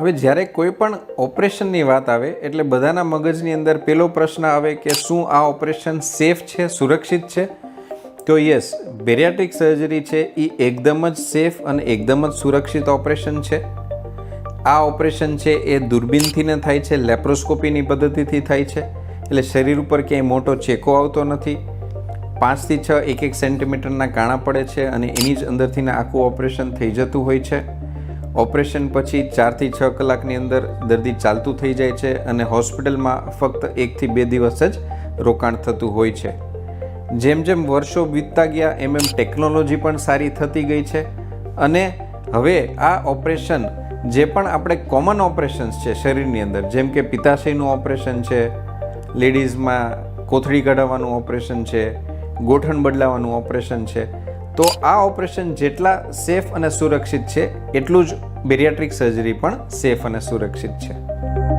હવે જ્યારે કોઈ પણ ઓપરેશનની વાત આવે, એટલે બધાના મગજની અંદર પેલો પ્રશ્ન આવે કે શું આ ઓપરેશન સેફ છે, સુરક્ષિત છે? તો યસ, બેરિયાટ્રિક સર્જરી છે, એ એકદમ જ સેફ અને એકદમ જ સુરક્ષિત ઓપરેશન છે. આ ઓપરેશન છે, એ દૂરબીનથી ન થાય છે, લેપ્રોસ્કોપીની પદ્ધતિથી થાય છે. એટલે શરીર ઉપર ક્યાંય મોટો ચેકો આવતો નથી. પાંચથી છ એક એક સેન્ટીમીટરના કાણા પડે છે અને એની જ અંદરથીને આખું ઓપરેશન થઈ જતું હોય છે. ઓપરેશન પછી ચારથી છ કલાકની અંદર દર્દી ચાલતું થઈ જાય છે અને હોસ્પિટલમાં ફક્ત એકથી બે દિવસ જ રોકાણ થતું હોય છે. જેમ જેમ વર્ષો વીતતા ગયા, એમ એમ ટેકનોલોજી પણ સારી થતી ગઈ છે. અને હવે આ ઓપરેશન જે પણ આપણે કોમન ઓપરેશન્સ છે શરીરની અંદર, જેમ કે પિત્તાશયનું ઓપરેશન છે, લેડીઝમાં કોથળી કઢાવવાનું ઓપરેશન છે, ગોઠણ બદલાવાનું ઓપરેશન છે, તો આ ઓપરેશન જેટલા સેફ અને સુરક્ષિત છે, એટલું જ બેરિયાટ્રિક સર્જરી પણ સેફ અને સુરક્ષિત છે.